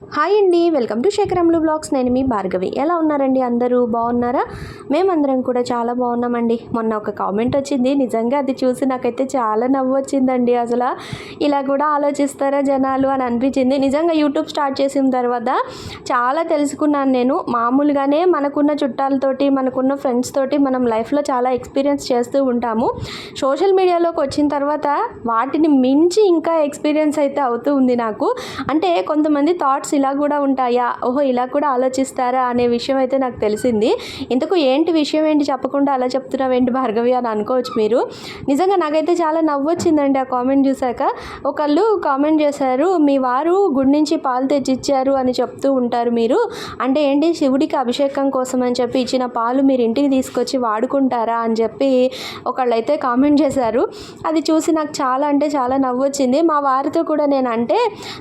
Hi అండి welcome to శేఖరంలు blogs. నేను మీ భార్గవి. ఎలా ఉన్నారండి అందరూ? బాగున్నారా? మేమందరం కూడా చాలా బాగున్నామండి. మొన్న ఒక కామెంట్ వచ్చింది. నిజంగా అది చూసి నాకైతే చాలా నవ్వు వచ్చిందండి. అసలు ఇలా కూడా ఆలోచిస్తారా జనాలు అని అనిపించింది. నిజంగా యూట్యూబ్ స్టార్ట్ చేసిన తర్వాత చాలా తెలుసుకున్నాను నేను. మామూలుగానే మనకున్న చుట్టాలతోటి మనకున్న ఫ్రెండ్స్ తోటి మనం లైఫ్లో చాలా ఎక్స్పీరియన్స్ చేస్తూ ఉంటాము. సోషల్ మీడియాలోకి వచ్చిన తర్వాత వాటిని మించి ఇంకా ఎక్స్పీరియన్స్ అయితే అవుతూ ఉంది నాకు. అంటే కొంతమంది థాట్స్ ఇలా కూడా ఉంటాయా? ఓహో ఇలా కూడా ఆలోచిస్తారా అనే విషయం అయితే నాకు తెలిసింది. ఇంతకు ఏంటి విషయం ఏంటి చెప్పకుండా అలా చెప్తున్నావేంటి భార్గవి అని అనుకోవచ్చు మీరు. నిజంగా నాకైతే చాలా నవ్వు వచ్చిందండి ఆ కామెంట్ చూశాక. ఒకళ్ళు కామెంట్ చేశారు మీ వారు గుడి నుంచి పాలు తెచ్చిచ్చారు అని చెప్తూ ఉంటారు మీరు. అంటే ఏంటి? శివుడికి అభిషేకం కోసం అని చెప్పి ఇచ్చిన పాలు మీరు ఇంటికి తీసుకొచ్చి వాడుకుంటారా అని చెప్పి ఒకళ్ళైతే కామెంట్ చేశారు. అది చూసి నాకు చాలా అంటే చాలా నవ్వు వచ్చింది మా వారితో కూడా నేను అంటే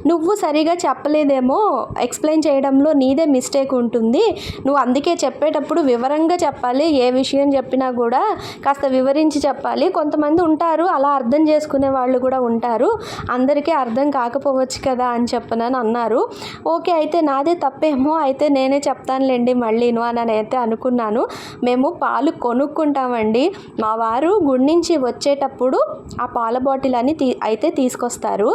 నువ్వు సరిగా చెప్పలేదేమో ఎక్స్ప్లెయిన్ చేయడంలో నీదే మిస్టేక్ ఉంటుంది. నువ్వు అందుకే చెప్పేటప్పుడు వివరంగా చెప్పాలి ఏ విషయం చెప్పినా కూడా కాస్త వివరించి చెప్పాలి. కొంతమంది ఉంటారు అలా అర్థం చేసుకునే వాళ్ళు కూడా ఉంటారు. అందరికీ అర్థం కాకపోవచ్చు కదా అని చెప్పనని అన్నారు. ఓకే అయితే నాదే తప్పేమో అయితే నేనే చెప్తానులేండి మళ్ళీను అని అయితే అనుకున్నాను. మేము పాలు కొనుక్కుంటామండి. మా వారు గుడి నుంచి వచ్చేటప్పుడు ఆ పాల బాటిల్ అని తీ అయితే తీసుకొస్తారు.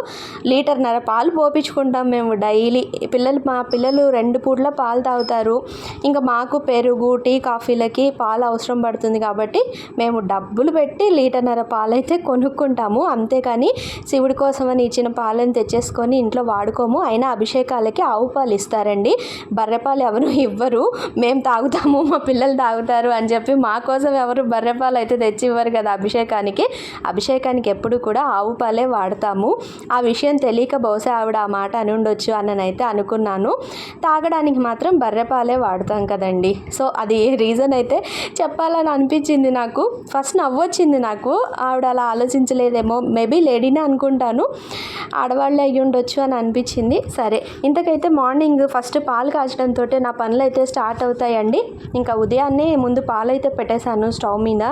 లీటర్న్నర పాలు పోపించుకుంటాం మేము డైలీ. పిల్లలు మా పిల్లలు రెండు పూట్ల పాలు తాగుతారు. ఇంకా మాకు పెరుగు టీ కాఫీలకి పాలు అవసరం పడుతుంది కాబట్టి మేము డబ్బులు పెట్టి లీటర్న్నర పాలైతే కొనుక్కుంటాము. అంతేకాని శివుడి కోసమని ఇచ్చిన పాలను తెచ్చేసుకొని ఇంట్లో వాడుకోము. అయినా అభిషేకాలకి ఆవు పాలు ఇస్తారండి. బర్రెపాలు ఎవరు ఇవ్వరు. మేము తాగుతాము మా పిల్లలు తాగుతారు అని చెప్పి మా కోసం ఎవరు బర్రెపాలు అయితే తెచ్చి ఇవ్వరు కదా అభిషేకానికి. అభిషేకానికి ఎప్పుడు కూడా ఆవు పాలే వాడతాము. ఆ విషయం తెలియక బహుశా ఆవిడ ఆ మాట అని ఉండొచ్చు అన్నైతే అయితే అనుకున్నాను. తాగడానికి మాత్రం బర్రెపాలే వాడతాం కదండి. సో అది రీజన్ అయితే చెప్పాలని అనిపించింది నాకు. ఫస్ట్ నవ్వొచ్చింది నాకు. ఆవిడ అలా ఆలోచించలేదేమో. మేబీ లేడీనే అనుకుంటాను. ఆడవాళ్ళే అయ్యి ఉండొచ్చు అని అనిపించింది. సరే ఇంతకైతే మార్నింగ్ ఫస్ట్ పాలు కాచడంతో నా పనులు అయితే స్టార్ట్ అవుతాయండి. ఇంకా ఉదయాన్నే ముందు పాలు అయితే పెట్టేశాను స్టవ్ మీద.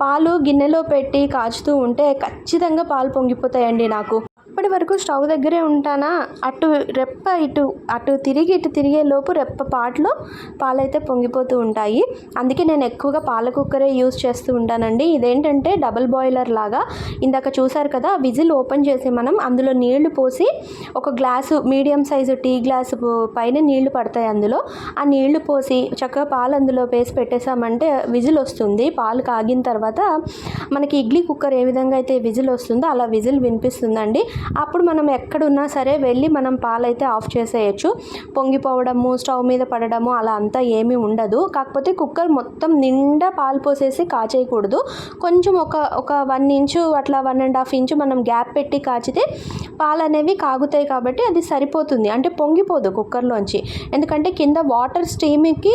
పాలు గిన్నెలో పెట్టి కాచుతూ ఉంటే ఖచ్చితంగా పాలు పొంగిపోతాయండి నాకు. అప్పటి వరకు స్టవ్ దగ్గరే ఉంటానా? అటు రెప్ప ఇటు అటు తిరిగి ఇటు తిరిగే లోపు రెప్ప పాటలో పాలైతే పొంగిపోతూ ఉంటాయి. అందుకే నేను ఎక్కువగా పాల కుక్కరే యూస్ చేస్తూ ఉంటానండి. ఇదేంటంటే డబల్ బాయిలర్ లాగా. ఇందాక చూసారు కదా విజిల్ ఓపెన్ చేసి మనం అందులో నీళ్ళు పోసి ఒక glass medium size tea glass పైన నీళ్ళు పడతాయి అందులో. ఆ నీళ్ళు పోసి చక్కగా పాలు అందులో వేసి పెట్టేసామంటే విజిల్ వస్తుంది. పాలు కాగిన తర్వాత మనకి ఇడ్లీ కుక్కర్ ఏ విధంగా అయితే విజిల్ వస్తుందో అలా విజిల్ వినిపిస్తుందండి. అప్పుడు మనం ఎక్కడున్నా సరే వెళ్ళి మనం పాలైతే ఆఫ్ చేసేయచ్చు. పొంగిపోవడము స్టవ్ మీద పడడము అలా అంతా ఏమీ ఉండదు. కాకపోతే కుక్కర్ మొత్తం నిండా పాలు పోసేసి కాచేయకూడదు. కొంచెం ఒక ఒక వన్ ఇంచు అట్లా వన్ అండ్ హాఫ్ ఇంచు మనం గ్యాప్ పెట్టి కాచితే పాలు అనేవి కాగుతాయి కాబట్టి అది సరిపోతుంది. అంటే పొంగిపోదు కుక్కర్లోంచి. ఎందుకంటే కింద వాటర్ స్టీమ్కి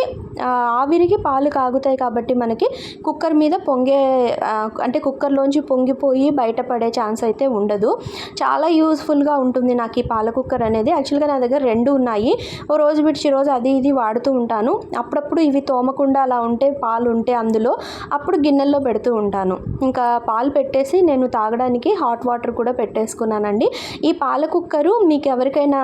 ఆవిరికి పాలు కాగుతాయి కాబట్టి మనకి కుక్కర్ మీద పొంగే అంటే కుక్కర్లోంచి పొంగిపోయి బయటపడే ఛాన్స్ అయితే ఉండదు. చాలా చాలా యూస్ఫుల్గా ఉంటుంది నాకు ఈ పాల కుక్కర్ అనేది. యాక్చువల్గా నా దగ్గర రెండు ఉన్నాయి. ఓ రోజు విడిచి రోజు అది ఇది వాడుతూ ఉంటాను. అప్పుడప్పుడు ఇవి తోమకుండా అలా ఉంటే పాలు ఉంటే అందులో అప్పుడు గిన్నెల్లో పెడుతూ ఉంటాను. ఇంకా పాలు పెట్టేసి నేను తాగడానికి హాట్ వాటర్ కూడా పెట్టేసుకున్నానండి. ఈ పాల కుక్కరు మీకు ఎవరికైనా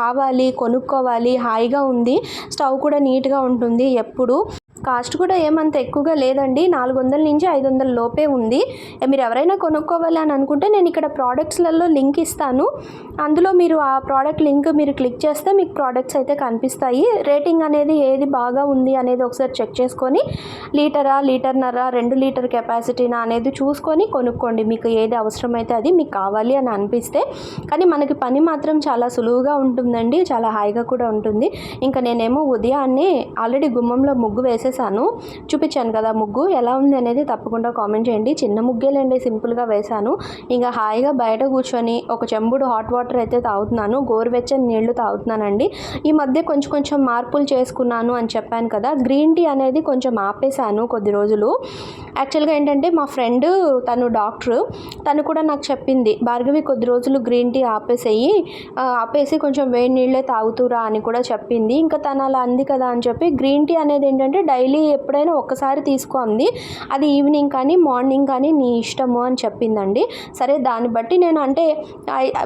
కావాలి కొనుక్కోవాలి హాయిగా ఉంది స్టవ్ కూడా నీట్గా ఉంటుంది ఎప్పుడు కాస్ట్ కూడా ఏమంత ఎక్కువగా లేదండి. నాలుగు వందల నుంచి ఐదు వందల లోపే ఉంది. మీరు ఎవరైనా కొనుక్కోవాలి అని అనుకుంటే నేను ఇక్కడ ప్రోడక్ట్స్లలో లింక్ ఇస్తాను. అందులో మీరు ఆ ప్రోడక్ట్ లింక్ మీరు క్లిక్ చేస్తే మీకు ప్రోడక్ట్స్ అయితే కనిపిస్తాయి. రేటింగ్ అనేది ఏది బాగా ఉంది అనేది ఒకసారి చెక్ చేసుకొని లీటరా లీటర్నరా రెండు లీటర్ కెపాసిటీనా అనేది చూసుకొని కొనుక్కోండి. మీకు ఏది అవసరమైతే అది మీకు కావాలి అని అనిపిస్తే. కానీ మనకి పని మాత్రం చాలా సులువుగా ఉంటుందండి. చాలా హాయిగా కూడా ఉంటుంది. ఇంకా నేనేమో ఉదయాన్నే ఆల్రెడీ గుమ్మంలో ముగ్గు వేసేసి వేసేసాను. చూపించాను కదా ముగ్గు. ఎలా ఉంది అనేది తప్పకుండా కామెంట్ చేయండి. చిన్న ముగ్గేలేండి సింపుల్గా వేశాను. ఇంకా హాయిగా బయట కూర్చొని ఒక చెంబుడు హాట్ వాటర్ అయితే తాగుతున్నాను. గోరువెచ్చని నీళ్ళు తాగుతున్నానండి. ఈ మధ్య కొంచెం కొంచెం మార్పులు చేసుకున్నాను అని చెప్పాను కదా. గ్రీన్ టీ అనేది కొంచెం ఆపేశాను కొద్ది రోజులు. యాక్చువల్గా ఏంటంటే మా ఫ్రెండ్ తను డాక్టర్ తను కూడా నాకు చెప్పింది భార్గవి కొద్ది రోజులు గ్రీన్ టీ ఆపేసేయి. ఆపేసి కొంచెం వేడి నీళ్ళే తాగుతురా అని కూడా చెప్పింది. ఇంకా తను అలా అంది కదా అని చెప్పి గ్రీన్ టీ అనేది ఏంటంటే డైలీ ఎప్పుడైనా ఒక్కసారి తీసుకో అంది. అది ఈవినింగ్ కానీ మార్నింగ్ కానీ నీ ఇష్టము అని చెప్పిందండి. సరే దాన్ని బట్టి నేను అంటే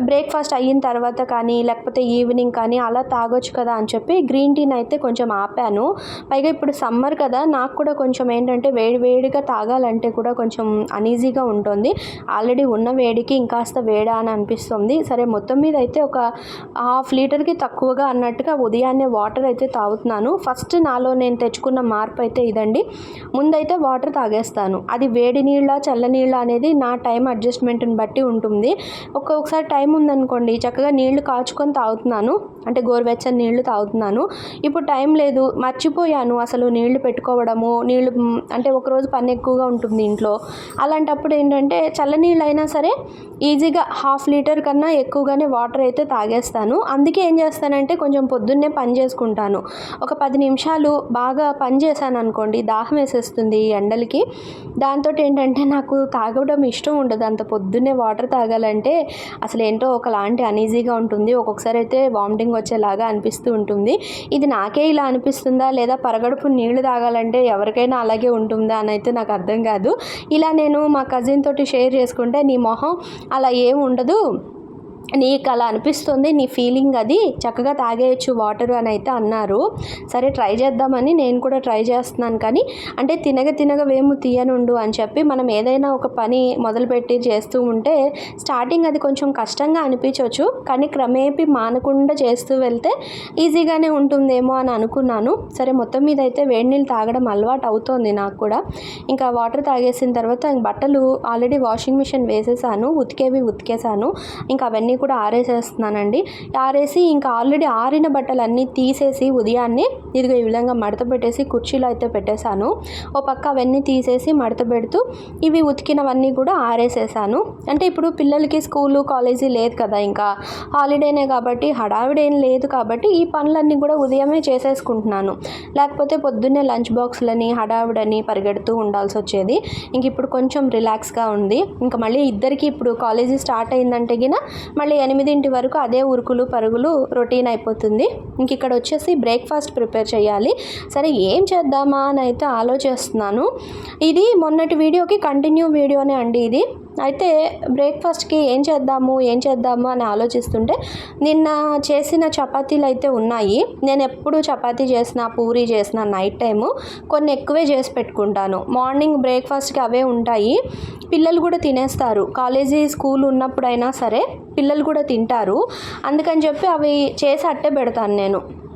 బ్రేక్ఫాస్ట్ అయిన తర్వాత కానీ లేకపోతే ఈవినింగ్ కానీ అలా తాగొచ్చు కదా అని చెప్పి గ్రీన్ టీని అయితే కొంచెం ఆపాను. పైగా ఇప్పుడు సమ్మర్ కదా నాకు కూడా కొంచెం ఏంటంటే వేడి వేడిగా తాగాలంటే కూడా కొంచెం అనీజీగా ఉంటుంది. ఆల్రెడీ ఉన్న వేడికి ఇంకాస్త వేడా అని అనిపిస్తుంది. సరే మొత్తం మీద అయితే ఒక హాఫ్ లీటర్కి తక్కువగా అన్నట్టుగా ఉదయాన్నే వాటర్ అయితే తాగుతున్నాను. ఫస్ట్ నాలో నేను తెచ్చుకున్న మా మార్పు అయితే ఇదండి. ముందైతే వాటర్ తాగేస్తాను. అది వేడి నీళ్ళ చల్ల నీళ్ళ అనేది నా టైం అడ్జస్ట్మెంట్ని బట్టి ఉంటుంది. ఒక్కొక్కసారి టైం ఉందనుకోండి చక్కగా నీళ్ళు కాచుకొని తాగుతున్నాను. అంటే గోరువెచ్చని నీళ్ళు తాగుతున్నాను. ఇప్పుడు టైం లేదు మర్చిపోయాను అసలు నీళ్ళు పెట్టుకోవడము నీళ్ళు అంటే ఒకరోజు పని ఎక్కువగా ఉంటుంది ఇంట్లో. అలాంటప్పుడు ఏంటంటే చల్లనీళ్ళు అయినా సరే ఈజీగా హాఫ్ లీటర్ కన్నా ఎక్కువగానే వాటర్ అయితే తాగేస్తాను. అందుకే ఏం చేస్తానంటే కొంచెం పొద్దున్నే పని చేసుకుంటాను. ఒక పది నిమిషాలు బాగా పని చేశాను అనుకోండి దాహం వేసేస్తుంది ఈ ఎండలకి. దాంతో ఏంటంటే నాకు తాగడం ఇష్టం ఉండదు. అంత పొద్దున్నే వాటర్ తాగాలంటే అసలు ఏంటో ఒకలాంటి అనీజీగా ఉంటుంది. ఒక్కొక్కసారి అయితే వామిటింగ్ వచ్చేలాగా అనిపిస్తూ ఉంటుంది. ఇది నాకే ఇలా అనిపిస్తుందా? లేదా పరగడుపు నీళ్ళు తాగాలంటే ఎవరికైనా అలాగే ఉంటుందా? అని అయితే నాకు అర్థం కాదు. ఇలా నేను మా కజిన్ తోటి షేర్ చేసుకుంటే నీ మొహం అలా ఏం ఉండదు. నీకు అలా అనిపిస్తుంది నీ ఫీలింగ్ అది చక్కగా తాగేయచ్చు వాటర్ అని అయితే అన్నారు. సరే ట్రై చేద్దామని నేను కూడా ట్రై చేస్తున్నాను కానీ అంటే తినగ తినగ వేము తీయనుండు అని చెప్పి మనం ఏదైనా ఒక పని మొదలుపెట్టి చేస్తూ ఉంటే స్టార్టింగ్ అది కొంచెం కష్టంగా అనిపించవచ్చు కానీ క్రమేపీ మానకుండా చేస్తూ వెళ్తే ఈజీగానే ఉంటుందేమో అని అనుకున్నాను. సరే మొత్తం మీద అయితే వేడి నీళ్ళు తాగడం అలవాటు అవుతోంది నాకు కూడా. ఇంకా వాటర్ తాగేసిన తర్వాత బట్టలు ఆల్రెడీ వాషింగ్ మిషన్ వేసేసాను ఉతికేవి ఉతికేసాను. ఇంకా అవన్నీ కూడా ఆరేసేస్తున్నానండి. ఆరేసి ఇంకా ఆల్రెడీ ఆరిన బట్టలు అన్నీ తీసేసి ఉదయాన్నే ఇదిగో ఈ విధంగా మడత పెట్టేసి కుర్చీలో అయితే పెట్టేశాను. ఓ పక్క అవన్నీ తీసేసి మడత పెడుతూ ఇవి ఉతికినవన్నీ కూడా ఆరేసేసాను అంటే ఇప్పుడు పిల్లలకి స్కూలు కాలేజీ లేదు కదా ఇంకా. హాలిడేనే కాబట్టి హడావిడేం ఏం లేదు కాబట్టి ఈ పనులన్నీ కూడా ఉదయమే చేసేసుకుంటున్నాను. లేకపోతే పొద్దున్నే లంచ్ బాక్స్లని హడావిడని పరిగెడుతూ ఉండాల్సి వచ్చేది. ఇంక ఇప్పుడు కొంచెం రిలాక్స్గా ఉంది. ఇంకా మళ్ళీ ఇద్దరికి ఇప్పుడు కాలేజీ స్టార్ట్ అయిందంటే గిన మళ్ళీ ఎనిమిదింటి వరకు అదే ఉరుకులు పరుగులు రొటీన్ అయిపోతుంది. ఇంక ఇక్కడ వచ్చేసి బ్రేక్ఫాస్ట్ ప్రిపేర్ చేయాలి. సరే ఏం చేద్దామా అని అయితే ఆలోచిస్తున్నాను. ఇది మొన్నటి వీడియోకి కంటిన్యూ వీడియోనే అండి ఇది. అయితే బ్రేక్ఫాస్ట్కి ఏం చేద్దాము ఏం చేద్దాము అని ఆలోచిస్తుంటే నిన్న చేసిన చపాతీలు అయితే ఉన్నాయి. నేను ఎప్పుడు చపాతీ చేసిన పూరీ చేసిన నైట్ టైము కొన్ని ఎక్కువే చేసి పెట్టుకుంటాను. మార్నింగ్ బ్రేక్ఫాస్ట్కి అవే ఉంటాయి. పిల్లలు కూడా తినేస్తారు. కాలేజీ స్కూల్ ఉన్నప్పుడైనా సరే పిల్లలు కూడా తింటారు. అందుకని చెప్పి అవి చేసి అట్టే పెడతాను నేను.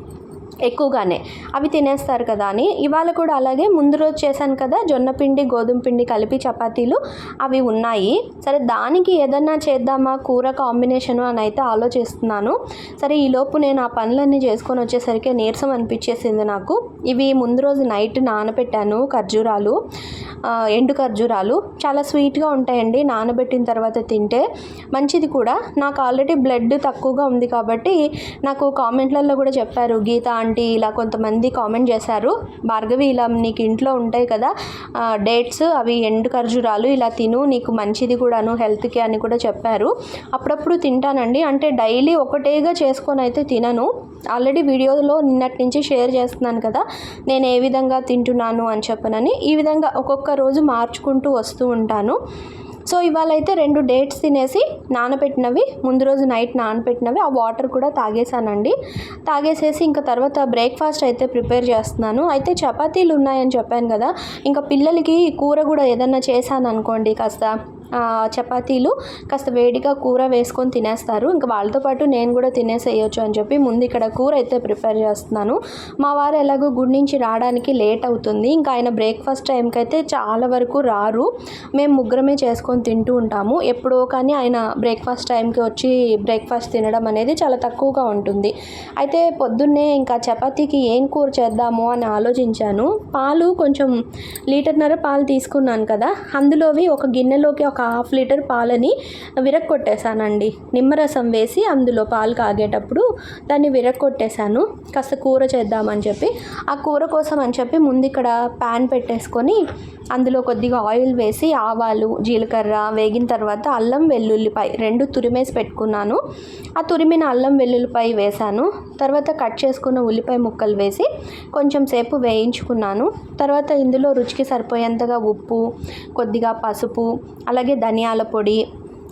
ఎక్కువగానే. అవి తినేస్తారు కదా అని. ఇవాళ కూడా అలాగే ముందు రోజు చేశాను కదా జొన్న పిండి గోధుమ పిండి కలిపి చపాతీలు అవి ఉన్నాయి. సరే దానికి ఏదన్నా చేద్దామా? కూర కాంబినేషను అని అయితే ఆలోచిస్తున్నాను. సరే ఈలోపు నేను ఆ పనులన్నీ చేసుకొని వచ్చేసరికి నీరసం అనిపించేసింది నాకు. ఇవి ముందు రోజు నైట్ నానబెట్టాను ఖర్జూరాలు ఎండు ఖర్జూరాలు. చాలా స్వీట్గా ఉంటాయండి. నానబెట్టిన తర్వాత తింటే మంచిది కూడా. నాకు ఆల్రెడీ బ్లడ్ తక్కువగా ఉంది కాబట్టి నాకు కామెంట్లలో కూడా చెప్పారు గీత ఆంటీ ఇలా కొంతమంది కామెంట్ చేశారు భార్గవి ఇలా నీకు ఇంట్లో ఉంటాయి కదా డేట్స్ అవి ఎండు ఖర్జూరాలు ఇలా తిను నీకు మంచిది కూడాను హెల్త్కి అని కూడా చెప్పారు. అప్పుడప్పుడు తింటానండి అంటే డైలీ ఒకటేగా చేసుకొని అయితే తినను. ఆల్రెడీ వీడియోలో నిన్నటి నుంచి షేర్ చేస్తున్నాను కదా నేను ఏ విధంగా తింటున్నాను అని చెప్పనని ఈ విధంగా ఒక్కొక్క రోజు మార్చుకుంటూ వస్తూ ఉంటాను. సో ఇవాళ అయితే రెండు డేట్స్ తినేసి నానబెట్టినవి ముందు రోజు నైట్ నానబెట్టినవి ఆ వాటర్ కూడా తాగేసానండి. తాగేసేసి ఇంకా తర్వాత బ్రేక్ఫాస్ట్ అయితే ప్రిపేర్ చేస్తున్నాను. అయితే చపాతీలు ఉన్నాయని చెప్పాను కదా ఇంకా పిల్లలకి కూర కూడా ఏదన్నా చేశాను అనుకోండి కాస్త. చపాతీలు కాస్త వేడిగా కూర వేసుకొని తినేస్తారు. ఇంకా వాళ్ళతో పాటు నేను కూడా తినేసేయచ్చు అని చెప్పి ముందు ఇక్కడ కూర అయితే ప్రిపేర్ చేస్తున్నాను. మా వారు ఎలాగో గుడి నుంచి రావడానికి లేట్ అవుతుంది. ఇంకా ఆయన బ్రేక్ఫాస్ట్ టైంకి అయితే చాలా వరకు రారు. మేము ముగ్గురమే చేసుకొని తింటూ ఉంటాము. ఎప్పుడో కానీ ఆయన బ్రేక్ఫాస్ట్ టైంకి వచ్చి బ్రేక్ఫాస్ట్ తినడం అనేది చాలా తక్కువగా ఉంటుంది. అయితే పొద్దున్నే ఇంకా చపాతీకి ఏం కూర చేద్దాము అని ఆలోచించాను. పాలు కొంచెం లీటర్నర పాలు తీసుకున్నాను కదా. అందులోవి ఒక గిన్నెలోకి ఒక హాఫ్ లీటర్ పాలని విరక్కొట్టేశానండి. నిమ్మరసం వేసి అందులో పాలు కాగేటప్పుడు దాన్ని విరక్కొట్టేశాను. కాస్త కూర చేద్దామని చెప్పి. ఆ కూర కోసం అని చెప్పి ముందు ఇక్కడ ప్యాన్ పెట్టేసుకొని అందులో కొద్దిగా ఆయిల్ వేసి ఆవాలు జీలకర్ర వేగిన తర్వాత అల్లం వెల్లుల్లిపాయ రెండు తురిమేసి పెట్టుకున్నాను. ఆ తురిమిన అల్లం వెల్లుల్లిపాయ వేసాను. తర్వాత కట్ చేసుకున్న ఉల్లిపాయ ముక్కలు వేసి కొంచెం సేపు వేయించుకున్నాను. తర్వాత ఇందులో రుచికి సరిపోయేంతగా ఉప్పు కొద్దిగా పసుపు అలాగే ధనియాల పొడి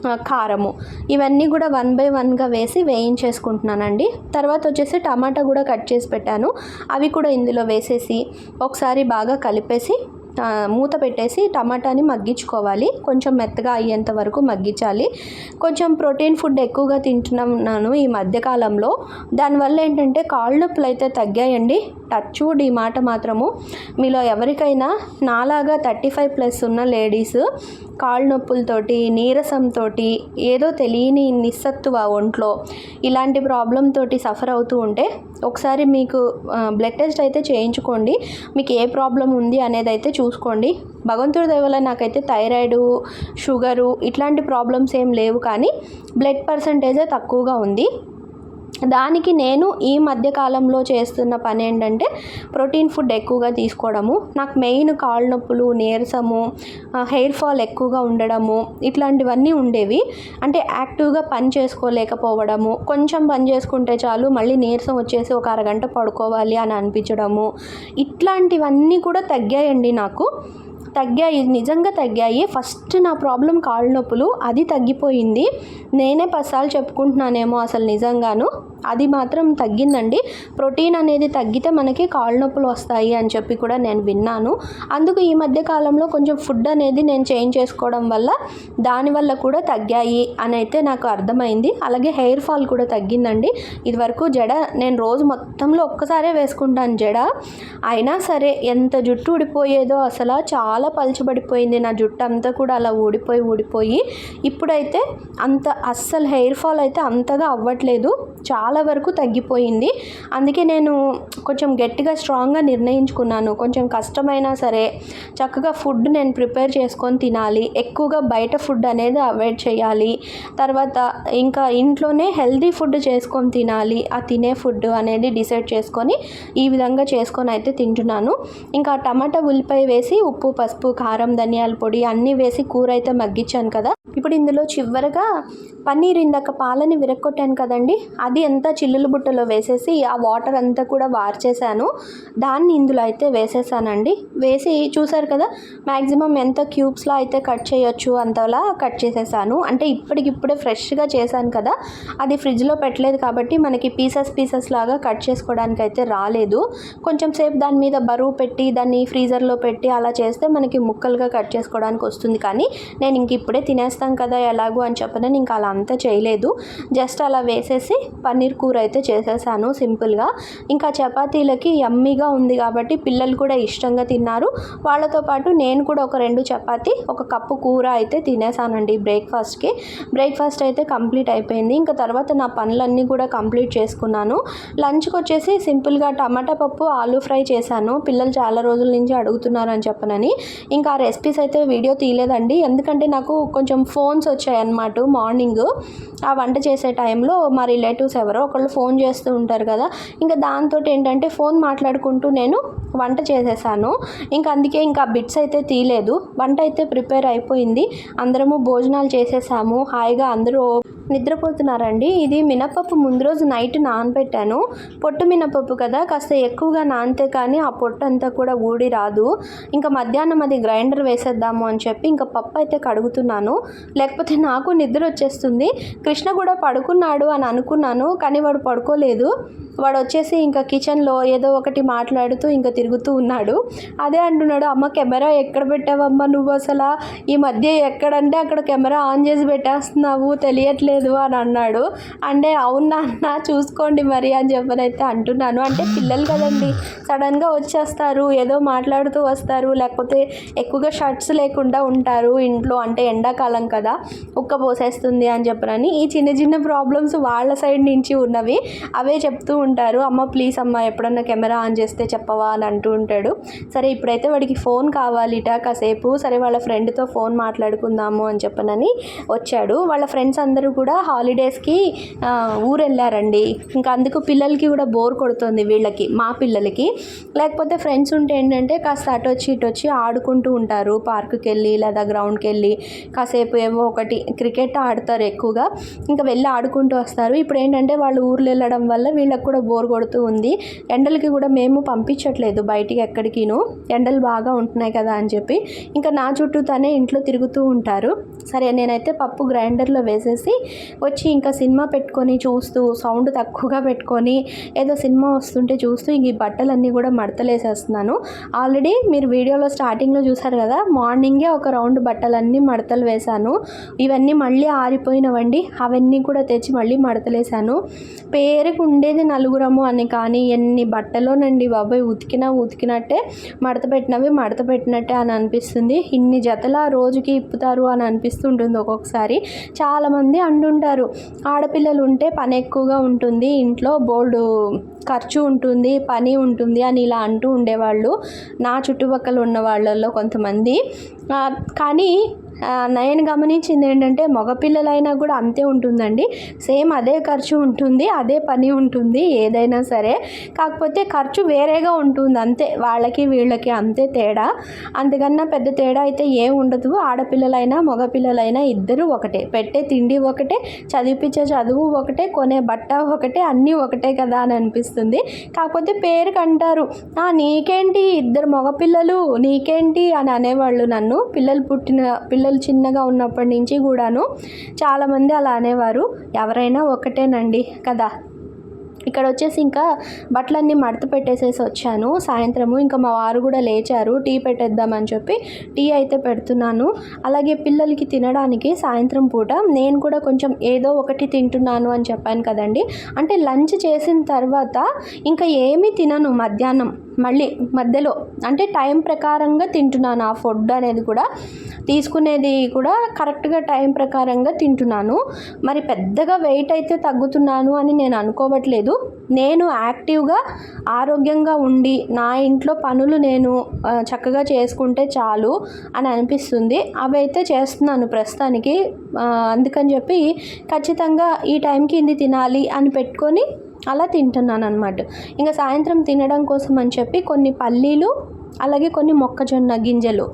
కారము ఇవన్నీ కూడా వన్ బై వన్గా వేసి వేయించేసుకుంటున్నానండి. తర్వాత వచ్చేసి టమాటా కూడా కట్ చేసి పెట్టాను. అవి కూడా ఇందులో వేసేసి ఒకసారి బాగా కలిపేసి మూత పెట్టేసి టమాటాని మగ్గించుకోవాలి. కొంచెం మెత్తగా అయ్యేంత వరకు మగ్గించాలి. కొంచెం ప్రోటీన్ ఫుడ్ ఎక్కువగా తింటున్నాను ఈ మధ్యకాలంలో. దానివల్ల ఏంటంటే కాళ్ళు నొప్పులు అయితే తగ్గాయండి. టచ్ వుడ్ ఈ మాట మాత్రము. మీలో ఎవరికైనా నాలాగా థర్టీ ఫైవ్ ప్లస్ ఉన్న లేడీస్ కాళ్ళు నొప్పులతోటి నీరసంతో ఏదో తెలియని నిస్సత్తువ ఒంట్లో ఇలాంటి ప్రాబ్లం తోటి సఫర్ అవుతూ ఉంటే ఒకసారి మీకు బ్లడ్ టెస్ట్ అయితే చేయించుకోండి. మీకు ఏ ప్రాబ్లం ఉంది అనేది అయితే చూసుకోండి. భగవంతుడి దయ నాకైతే థైరాయిడ్ షుగరు ఇట్లాంటి ప్రాబ్లమ్స్ ఏం లేవు కానీ బ్లడ్ పర్సంటేజే తక్కువగా ఉంది. దానికి నేను ఈ మధ్య కాలంలో చేస్తున్న పని ఏంటంటే ప్రోటీన్ ఫుడ్ ఎక్కువగా తీసుకోవడము నాకు మెయిన్ కాళ్ళ నొప్పులు నీరసము హెయిర్ ఫాల్ ఎక్కువగా ఉండడము ఇట్లాంటివన్నీ ఉండేవి. అంటే యాక్టివ్గా పని చేసుకోలేకపోవడము కొంచెం పని చేసుకుంటే చాలు మళ్ళీ నీరసం వచ్చేసి ఒక అరగంట పడుకోవాలి అని అనిపించడము ఇట్లాంటివన్నీ కూడా తగ్గాయండి నాకు. తగ్గాయి నిజంగా తగ్గాయి. ఫస్ట్ నా ప్రాబ్లం కాళ్ళ నొప్పులు అది తగ్గిపోయింది. నేనే పసాలు చెప్పుకుంటున్నానేమో అసలు నిజంగాను. అది మాత్రం తగ్గిందండి. ప్రోటీన్ అనేది తగ్గితే మనకి కాళ్ళ నొప్పులు వస్తాయి అని చెప్పి కూడా నేను విన్నాను. అందుకు ఈ మధ్య కాలంలో కొంచెం ఫుడ్ అనేది నేను చేంజ్ చేసుకోవడం వల్ల దానివల్ల కూడా తగ్గాయి అని అయితే నాకు అర్థమైంది. అలాగే హెయిర్ ఫాల్ కూడా తగ్గిందండి. ఇదివరకు జడ నేను రోజు మొత్తంలో ఒక్కసారే వేసుకుంటాను జడ. అయినా సరే ఎంత జుట్టు ఊడిపోయేదో అసలు చాలా చాలా పలుచబడిపోయింది నా జుట్టు అంతా కూడా అలా ఊడిపోయి ఊడిపోయి. ఇప్పుడైతే అంత అస్సలు హెయిర్ ఫాల్ అయితే అంతగా అవ్వట్లేదు. చాలా వరకు తగ్గిపోయింది. అందుకే నేను కొంచెం గట్టిగా స్ట్రాంగ్గా నిర్ణయించుకున్నాను. కొంచెం కష్టమైనా సరే చక్కగా ఫుడ్ నేను ప్రిపేర్ చేసుకొని తినాలి. ఎక్కువగా బయట ఫుడ్ అనేది అవాయిడ్ చేయాలి. తర్వాత ఇంకా ఇంట్లోనే హెల్దీ ఫుడ్ చేసుకొని తినాలి. ఆ తినే ఫుడ్ అనేది డిసైడ్ చేసుకొని ఈ విధంగా చేసుకొని అయితే తింటున్నాను. ఇంకా టమాటా ఉల్లిపాయ వేసి ఉప్పు పసుపు కారం ధనియాల పొడి అన్నీ వేసి కూర అయితే మగ్గించాను కదా. ఇప్పుడు ఇందులో చివరగా పన్నీర్ ఇందాక పాలని విరక్కొట్టాను కదండి. అది ఎంత చిల్లులు బుట్టలో వేసేసి ఆ వాటర్ అంతా కూడా వార్చేసాను దాన్ని ఇందులో అయితే వేసేసానండి. వేసి చూసారు కదా మ్యాక్సిమం ఎంత క్యూబ్స్లో అయితే కట్ చేయొచ్చు అంతలా కట్ చేసేసాను. అంటే ఇప్పటికిప్పుడే ఫ్రెష్గా చేశాను కదా అది ఫ్రిడ్జ్లో పెట్టలేదు కాబట్టి మనకి పీసెస్ పీసెస్ లాగా కట్ చేసుకోవడానికి అయితే రాలేదు. కొంచెం సేపు దాని మీద బరువు పెట్టి దాన్ని ఫ్రీజర్లో పెట్టి అలా చేస్తే మనకి ముక్కలుగా కట్ చేసుకోవడానికి వస్తుంది. కానీ నేను ఇంక ఇప్పుడే తినేస్తాం కదా ఎలాగో అని చెప్పనని ఇంకా అలా అంతా చేయలేదు. జస్ట్ అలా వేసేసి పన్నీర్ కూర అయితే చేసేసాను సింపుల్గా. ఇంకా చపాతీలకి యమ్మీగా ఉంది కాబట్టి పిల్లలు కూడా ఇష్టంగా తిన్నారు. వాళ్ళతో పాటు నేను కూడా ఒక రెండు చపాతీ ఒక కప్పు కూర అయితే తినేసానండి బ్రేక్ఫాస్ట్కి. బ్రేక్ఫాస్ట్ అయితే కంప్లీట్ అయిపోయింది. ఇంకా తర్వాత నా పనులన్నీ కూడా కంప్లీట్ చేసుకున్నాను. లంచ్కి వచ్చేసి సింపుల్గా టమాటా పప్పు ఆలూ ఫ్రై చేశాను. పిల్లలు చాలా రోజుల నుంచి అడుగుతున్నారని చెప్పనని. ఇంకా ఆ రెసిపీస్ అయితే వీడియో తీయలేదండి. ఎందుకంటే నాకు కొంచెం ఫోన్స్ వచ్చాయన్నమాట మార్నింగ్ ఆ వంట చేసే టైంలో మా రిలేటివ్స్ ఎవరో ఒకళ్ళు ఫోన్ చేస్తూ ఉంటారు కదా. ఇంకా దాంతో ఏంటంటే ఫోన్ మాట్లాడుకుంటూ నేను వంట చేసేసాను. ఇంకా అందుకే ఇంకా బిట్స్ అయితే తీయలేదు. వంట అయితే ప్రిపేర్ అయిపోయింది. అందరము భోజనాలు చేసేసాము. హాయిగా అందరూ నిద్రపోతున్నారండి. ఇది మినపప్పు ముందు రోజు నైట్ నానబెట్టాను. పొట్టు మినపప్పు కదా. కాస్త ఎక్కువగా నానితే కానీ ఆ పొట్టు అంతా కూడా ఊడి రాదు. ఇంకా మధ్యాహ్నం అది గ్రైండర్ వేసేద్దాము అని చెప్పి ఇంకా పప్పు అయితే కడుగుతున్నాను. లేకపోతే నాకు నిద్ర వచ్చేస్తుంది. కృష్ణ కూడా పడుకున్నాడు అని అనుకున్నాను కానీ వాడు పడుకోలేదు. వాడు వచ్చేసి ఇంకా కిచెన్లో ఏదో ఒకటి మాట్లాడుతూ ఇంకా తిరుగుతూ ఉన్నాడు. అదే అంటున్నాడు అమ్మ కెమెరా ఎక్కడ పెట్టావమ్మా నువ్వు అసలు? ఈ మధ్య ఎక్కడంటే అక్కడ కెమెరా ఆన్ చేసి పెట్టేస్తున్నావు తెలియట్లేదు అని అన్నాడు. అంటే అవునా అన్న చూసుకోండి మరి అని చెప్పనైతే అంటున్నాను. అంటే పిల్లలు కదండి సడన్గా వచ్చేస్తారు ఏదో మాట్లాడుతూ వస్తారు లేకపోతే ఎక్కువగా షర్ట్స్ లేకుండా ఉంటారు ఇంట్లో అంటే ఎండాకాలం కదా ఉక్క పోసేస్తుంది అని చెప్పనని. ఈ చిన్న చిన్న ప్రాబ్లమ్స్ వాళ్ళ సైడ్ నుంచి ఉన్నవి అవే చెప్తూ ఉంటారు. అమ్మ ప్లీజ్ అమ్మ ఎప్పుడన్నా కెమెరా ఆన్ చేస్తే చెప్పవా? అని అంటూ ఉంటాడు. సరే ఇప్పుడైతే వాడికి ఫోన్ కావాలిట కాసేపు సరే వాళ్ళ ఫ్రెండ్తో ఫోన్ మాట్లాడుకుందాము అని చెప్పనని వచ్చాడు. వాళ్ళ ఫ్రెండ్స్ అందరూ కూడా హాలిడేస్కి ఊరు వెళ్ళారండి ఇంకా అందుకు పిల్లలకి కూడా బోర్ కొడుతుంది వీళ్ళకి మా పిల్లలకి. లేకపోతే ఫ్రెండ్స్ ఉంటే ఏంటంటే కాస్త అటు వచ్చి ఇటు వచ్చి ఆడుకుంటూ ఉంటారు. పార్కుకి వెళ్ళి లేదా గ్రౌండ్కి వెళ్ళి కాసేపు ఏవో ఒకటి క్రికెట్ ఆడతారు ఎక్కువగా. ఇంకా వెళ్ళి ఆడుకుంటూ వస్తారు. ఇప్పుడు ఏంటంటే వాళ్ళు ఊర్లు వెళ్ళడం వల్ల వీళ్ళకి కూడా బోర్ కొడుతూ ఉంది. ఎండలకి కూడా మేము పంపించట్లేదు బయటికి ఎక్కడికిను. ఎండలు బాగా ఉంటున్నాయి కదా అని చెప్పి. ఇంకా నా చుట్టూ తనే ఇంట్లో తిరుగుతూ ఉంటారు. సరే నేనైతే పప్పు గ్రైండర్లో వేసేసి వచ్చి ఇంకా సినిమా పెట్టుకొని చూస్తూ సౌండ్ తక్కువగా పెట్టుకొని ఏదో సినిమా వస్తుంటే చూస్తూ ఇంక ఈ బట్టలన్నీ కూడా మడతలేసేస్తున్నాను. ఆల్రెడీ మీరు వీడియోలో స్టార్టింగ్లో చూసారు కదా మార్నింగే ఒక రౌండ్ బట్టలన్నీ మడతలు వేశాను. ఇవన్నీ మళ్ళీ ఆరిపోయినవండి. అవన్నీ కూడా తెచ్చి మళ్ళీ మడతలేసాను పేరుకు ఉండేది నలుగురము అని కానీ ఎన్ని బట్టలోనండి బాబాయ్ ఉతికినా ఉతికినట్టే మడత పెట్టినవి మడత పెట్టినట్టే అని అనిపిస్తుంది. ఇన్ని జతల రోజుకి ఇప్పుతారు అని అనిపిస్తుంటుంది ఒక్కొక్కసారి. చాలామంది అంటుంటారు ఆడపిల్లలు ఉంటే పని ఎక్కువగా ఉంటుంది ఇంట్లో బోల్డు ఖర్చు ఉంటుంది పని ఉంటుంది అని ఇలా అంటూ ఉండేవాళ్ళు. నా చుట్టుపక్కల ఉన్న వాళ్ళల్లో కొంతమంది. కానీ నేను గమనించింది ఏంటంటే మగపిల్లలైనా కూడా అంతే ఉంటుందండి. సేమ్ అదే ఖర్చు ఉంటుంది అదే పని ఉంటుంది ఏదైనా సరే. కాకపోతే ఖర్చు వేరేగా ఉంటుంది అంతే. వాళ్ళకి వీళ్ళకి అంతే తేడా. అంతకన్నా పెద్ద తేడా అయితే ఏం ఉండదు. ఆడపిల్లలైనా మగపిల్లలైనా ఇద్దరు ఒకటే. పెట్టే తిండి ఒకటే చదివిపించే చదువు ఒకటే కొనే బట్ట ఒకటే అన్నీ ఒకటే కదా అని అనిపిస్తుంది. కాకపోతే పేరుకి అంటారు నీకేంటి? ఇద్దరు మగపిల్లలు నీకేంటి? అని అనేవాళ్ళు నన్ను. పిల్లలు పుట్టిన పిల్లలు చిన్నగా ఉన్నప్పటి నుంచి కూడాను చాలామంది అలా అనేవారు. ఎవరైనా ఒకటేనండి కదా. ఇక్కడ వచ్చేసి ఇంకా బట్టలన్నీ మడత పెట్టేసేసి వచ్చాను. సాయంత్రము ఇంకా మా వారు కూడా లేచారు. టీ పెట్టేద్దామని చెప్పి టీ అయితే పెడుతున్నాను. అలాగే పిల్లలకి తినడానికి సాయంత్రం పూట నేను కూడా కొంచెం ఏదో ఒకటి తింటున్నాను అని చెప్పాను కదండి. అంటే లంచ్ చేసిన తర్వాత ఇంకా ఏమీ తినను మధ్యాహ్నం. మళ్ళీ మధ్యలో అంటే టైం ప్రకారంగా తింటున్నాను ఆ ఫుడ్ అనేది కూడా. తీసుకునేది కూడా కరెక్ట్గా టైం ప్రకారంగా తింటున్నాను. మరి పెద్దగా వెయిట్ అయితే తగ్గుతున్నాను అని నేను అనుకోవట్లేదు. నేను యాక్టివ్గా ఆరోగ్యంగా ఉండి నా ఇంట్లో పనులు నేను చక్కగా చేసుకుంటే చాలు అని అనిపిస్తుంది. అవి అయితే చేస్తున్నాను ప్రస్తుతానికి. అందుకని చెప్పి ఖచ్చితంగా ఈ టైంకి ఇది తినాలి అని పెట్టుకొని అలా తింటున్నాను అనమాట ఇంకా సాయంత్రం తినడం కోసం అని చెప్పి కొన్ని పల్లీలు అలాగే కొన్ని మొక్కజొన్న గింజలు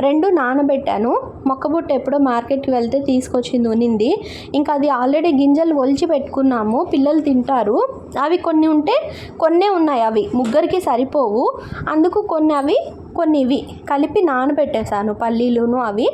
రెండు నానబెట్టాను. మొక్కబుట్ట ఎప్పుడో మార్కెట్కి వెళ్తే తీసుకొచ్చింది ఉనింది. ఇంకా అది ఆల్రెడీ గింజలు ఒలిచి పెట్టుకున్నాము పిల్లలు తింటారు. అవి కొన్ని ఉంటే కొన్నే ఉన్నాయి అవి ముగ్గురికి సరిపోవు. అందుకు కొన్ని అవి కొన్ని ఇవి కలిపి నానబెట్టేశాను పల్లీలును అవి.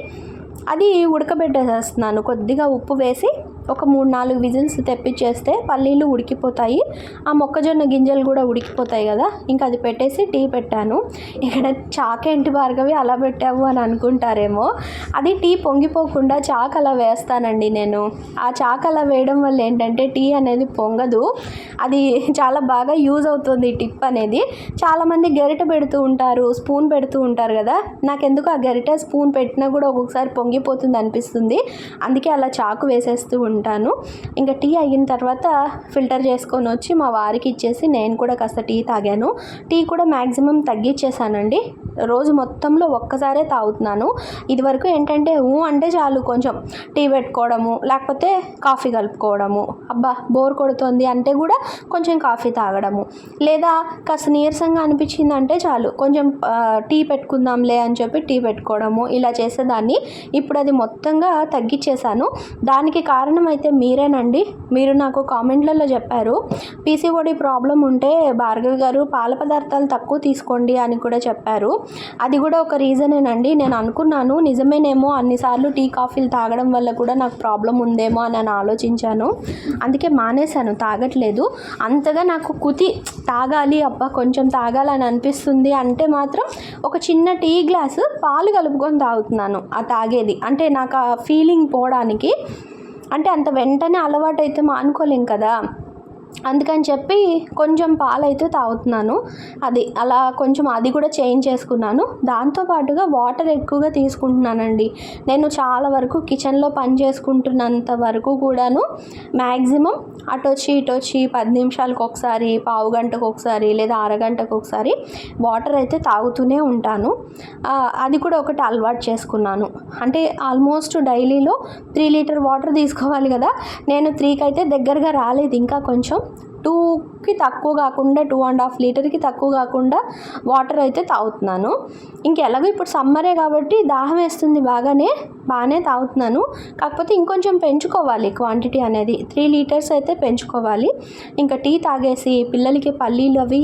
అది ఉడకబెట్టేసేస్తున్నాను కొద్దిగా ఉప్పు వేసి ఒక మూడు నాలుగు విజిల్స్ తెప్పించేస్తే పల్లీలు ఉడికిపోతాయి. ఆ మొక్కజొన్న గింజలు కూడా ఉడికిపోతాయి కదా. ఇంకా అది పెట్టేసి టీ పెట్టాను. ఇక్కడ చాకేంటి భార్గవి అలా పెట్టావు అని అనుకుంటారేమో. అది టీ పొంగిపోకుండా చాక్ అలా వేస్తానండి నేను. ఆ చాక్ అలా వేయడం వల్ల ఏంటంటే టీ అనేది పొంగదు. అది చాలా బాగా యూజ్ అవుతుంది టిప్ అనేది. చాలామంది గరిట పెడుతూ ఉంటారు స్పూన్ పెడుతూ ఉంటారు కదా. నాకెందుకు ఆ గరిట స్పూన్ పెట్టినా కూడా ఒక్కొక్కసారి పొంగిపోతుంది అనిపిస్తుంది. అందుకే అలా చాకు వేసేస్తూ ఉంటాను ఉంటాను. ఇంకా టీ అయిన తర్వాత ఫిల్టర్ చేసుకొని వచ్చి మా వారికి ఇచ్చేసి నేను కూడా కాస్త టీ తాగాను. టీ కూడా మ్యాక్సిమం తగ్గించేసానండి రోజు మొత్తంలో ఒక్కసారే తాగుతున్నాను. ఇదివరకు ఏంటంటే ఊ అంటే చాలు కొంచెం టీ పెట్టుకోవడము లేకపోతే కాఫీ కలుపుకోవడము. అబ్బా బోర్ కొడుతుంది అంటే కూడా కొంచెం కాఫీ తాగడము. లేదా కాస్త నీరసంగా అనిపించింది అంటే చాలు. కొంచెం టీ పెట్టుకుందాంలే అని చెప్పి టీ పెట్టుకోవడము ఇలా చేసేదాన్ని. ఇప్పుడు అది మొత్తంగా తగ్గించేశాను దానికి కారణం అయితే మీరేనండి? మీరు నాకు కామెంట్లలో చెప్పారు. పీసీఓడి ప్రాబ్లం ఉంటే భార్గవి గారు పాల పదార్థాలు తక్కువ తీసుకోండి అని కూడా చెప్పారు. అది కూడా ఒక రీజనేనండి. నేను అనుకున్నాను నిజమేనేమో అన్నిసార్లు టీ కాఫీలు తాగడం వల్ల కూడా నాకు ప్రాబ్లం ఉందేమో అని నేను ఆలోచించాను. అందుకే మానేశాను తాగట్లేదు. అంతగా నాకు కుతి తాగాలి అబ్బా కొంచెం తాగాలని అనిపిస్తుంది అంటే మాత్రం ఒక చిన్న టీ గ్లాసు పాలు కలుపుకొని తాగుతున్నాను ఆ తాగేది. అంటే నాకు ఆ ఫీలింగ్ పోవడానికి అంటే అంత వెంటనే అలవాటు అయితే మానుకోలేం కదా. అందుకని చెప్పి కొంచెం పాలైతే తాగుతున్నాను. అది అలా కొంచెం అది కూడా చేంజ్ చేసుకున్నాను. దాంతోపాటుగా వాటర్ ఎక్కువగా తీసుకుంటున్నానండి. నేను చాలా వరకు కిచెన్లో పని చేసుకుంటున్నంత వరకు కూడాను మ్యాక్సిమం అటు వచ్చి పది నిమిషాలకు ఒకసారి పావు గంటకు ఒకసారి లేదా అరగంటకు ఒకసారి వాటర్ అయితే తాగుతూనే ఉంటాను. అది కూడా ఒకటి అలవాటు చేసుకున్నాను. అంటే ఆల్మోస్ట్ డైలీలో త్రీ లీటర్ వాటర్ తీసుకోవాలి కదా. నేను త్రీకి అయితే దగ్గరగా రాలేదు. ఇంకా కొంచెం ¡Gracias! టూకి తక్కువ కాకుండా టూ అండ్ హాఫ్ లీటర్కి తక్కువ కాకుండా వాటర్ అయితే తాగుతున్నాను. ఇంకెలాగో ఇప్పుడు సమ్మరే కాబట్టి దాహం వేస్తుంది బాగానే బాగానే తాగుతున్నాను. కాకపోతే ఇంకొంచెం పెంచుకోవాలి క్వాంటిటీ అనేది. త్రీ లీటర్స్ అయితే పెంచుకోవాలి. ఇంకా టీ తాగేసి పిల్లలకి పల్లీలు అవి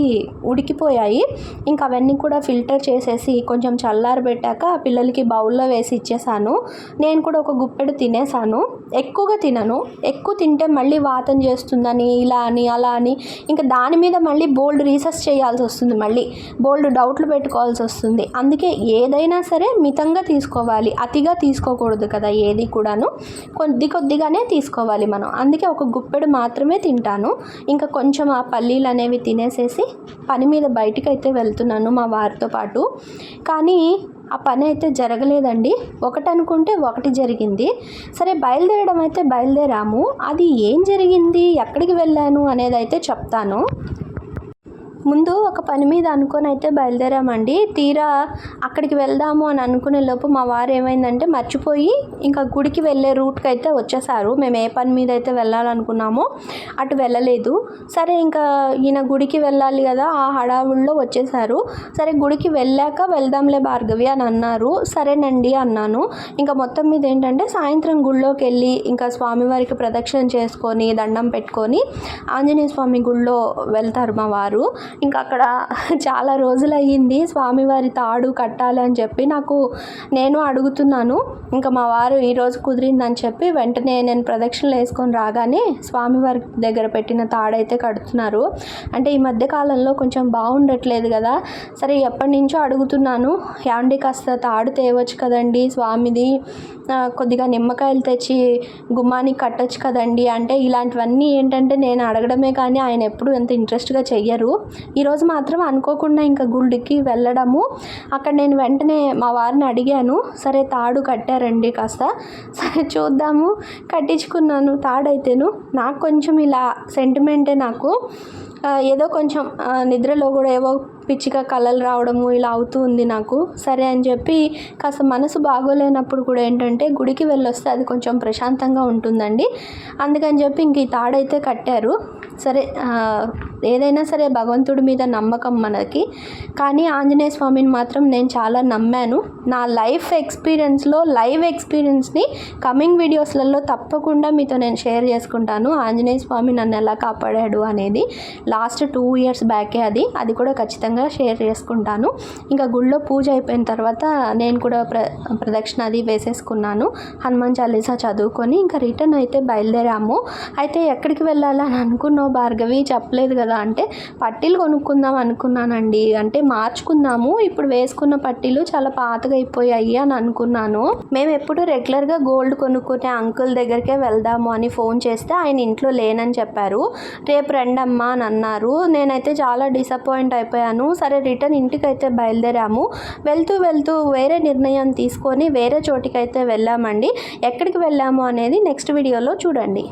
ఉడికిపోయాయి. ఇంకా అవన్నీ కూడా ఫిల్టర్ చేసేసి కొంచెం చల్లారబెట్టాక పిల్లలకి బౌల్లో వేసి ఇచ్చేసాను. నేను కూడా ఒక గుప్పెడు తినేసాను. ఎక్కువగా తినను. ఎక్కువ తింటే మళ్ళీ వాతం చేస్తుందని ఇలా అని అలా అని ఇంకా దాని మీద మళ్ళీ బోల్డ్ రీసెర్చ్ చేయాల్సి వస్తుంది మళ్ళీ. బోల్డ్ డౌట్లు పెట్టుకోవాల్సి వస్తుంది. అందుకే ఏదైనా సరే మితంగా తీసుకోవాలి. అతిగా తీసుకోకూడదు కదా ఏది కూడాను. కొద్ది కొద్దిగానే తీసుకోవాలి మనం. అందుకే ఒక గుప్పెడు మాత్రమే తింటాను. ఇంకా కొంచెం ఆ పల్లీలు అనేవి తినేసేసి పని మీద బయటికి అయితే వెళ్తున్నాను మా వారితో పాటు. కానీ ఆ పని అయితే జరగలేదండి. ఒకటి అనుకుంటే ఒకటి జరిగింది. సరే బయలుదేరడం అయితే బయలుదేరాము. అది ఏం జరిగింది? ఎక్కడికి వెళ్ళాను? అనేది అయితే చెప్తాను. ముందు ఒక పని మీద అనుకొని అయితే బయలుదేరామండి. తీరా అక్కడికి వెళ్దాము అని అనుకునే లోపు మా వారు ఏమైందంటే మర్చిపోయి ఇంకా గుడికి వెళ్ళే రూట్కి అయితే వచ్చేసారు. మేము ఏ పని మీద అయితే వెళ్ళాలనుకున్నామో అటు వెళ్ళలేదు. సరే ఇంకా ఈయన గుడికి వెళ్ళాలి కదా ఆ హడావుల్లో వచ్చేసారు. సరే గుడికి వెళ్ళాక వెళ్దాంలే భార్గవి అని అన్నారు. సరేనండి అన్నాను. ఇంకా మొత్తం మీద ఏంటంటే సాయంత్రం గుళ్ళోకి వెళ్ళి ఇంకా స్వామివారికి ప్రదక్షిణ చేసుకొని దండం పెట్టుకొని ఆంజనేయ స్వామి గుళ్ళో వెళ్తారు మా వారు. ఇంకా అక్కడ చాలా రోజులు అయ్యింది స్వామివారి తాడు కట్టాలి అని చెప్పి నాకు నేను అడుగుతున్నాను. ఇంకా మా వారు ఈరోజు కుదిరిందని చెప్పి వెంటనే నేను ప్రదక్షిణలు వేసుకొని రాగానే స్వామివారి దగ్గర పెట్టిన తాడైతే కడుతున్నారు. అంటే ఈ మధ్య కాలంలో కొంచెం బాగుండట్లేదు కదా. సరే ఎప్పటి నుంచో అడుగుతున్నాను. యాండి కాస్త తాడు తేవచ్చు కదండి స్వామిది. కొద్దిగా నిమ్మకాయలు తెచ్చి గుమ్మానికి కట్టచ్చు కదండి. అంటే ఇలాంటివన్నీ ఏంటంటే నేను అడగడమే కానీ ఆయన ఎప్పుడు ఎంత ఇంట్రెస్ట్గా చెయ్యరు. ఈరోజు మాత్రం అనుకోకుండా ఇంకా గుడికి వెళ్ళడము. అక్కడ నేను వెంటనే మా వారిని అడిగాను సరే తాడు కట్టారండి కాస్త. సరే చూద్దాము. కట్టించుకున్నాను తాడైతేను. నాకు కొంచెం ఇలా సెంటిమెంటే నాకు ఏదో కొంచెం నిద్రలో కూడా ఏవో పిచ్చిగా కలలు రావడము ఇలా అవుతూ ఉంది నాకు. సరే అని చెప్పి కాస్త మనసు బాగోలేనప్పుడు కూడా ఏంటంటే గుడికి వెళ్ళొస్తే అది కొంచెం ప్రశాంతంగా ఉంటుందండి. అందుకని చెప్పి ఇంక ఈ తాడైతే కట్టారు. సరే ఏదైనా సరే భగవంతుడి మీద నమ్మకం మనకి. కానీ ఆంజనేయ స్వామిని మాత్రం నేను చాలా నమ్మాను. నా లైఫ్ ఎక్స్పీరియన్స్లో లైవ్ ఎక్స్పీరియన్స్ని కమింగ్ వీడియోస్లలో తప్పకుండా మీతో నేను షేర్ చేసుకుంటాను. ఆంజనేయ స్వామి నన్ను ఎలా కాపాడాడు అనేది లాస్ట్ టూ ఇయర్స్ బ్యాకే అది. అది కూడా ఖచ్చితంగా షేర్ చేసుకుంటాను. ఇంకా గుళ్ళో పూజ అయిపోయిన తర్వాత నేను కూడా ప్ర ప్రదక్షిణ అది వేసేసుకున్నాను. హనుమాన్ చాలీసా చదువుకొని ఇంకా రిటర్న్ అయితే బయలుదేరాము. అయితే ఎక్కడికి వెళ్ళాలని అనుకున్నావు భార్గవి? చెప్పలేదు కదా. అంటే పట్టీలు కొనుక్కుందాం అనుకున్నానండి. అంటే మార్చుకుందాము. ఇప్పుడు వేసుకున్న పట్టీలు చాలా పాతగా అయిపోయాయి అని అనుకున్నాను. మేము ఎప్పుడు రెగ్యులర్గా గోల్డ్ కొనుక్కునే అంకుల్ దగ్గరికే వెళ్దాము అని ఫోన్ చేస్తే ఆయన ఇంట్లో లేనని చెప్పారు. రేపు రండమ్మా అని అన్నారు. నేనైతే చాలా డిసప్పాయింట్ అయిపోయాను. సరే రిటర్న్ ఇంటికి అయితే బయలుదేరాము. వెళ్తూ వెళ్తూ వేరే నిర్ణయం తీసుకొని వేరే చోటికి అయితే వెళ్ళామండి. ఎక్కడికి వెళ్ళాము అనేది నెక్స్ట్ వీడియోలో చూడండి.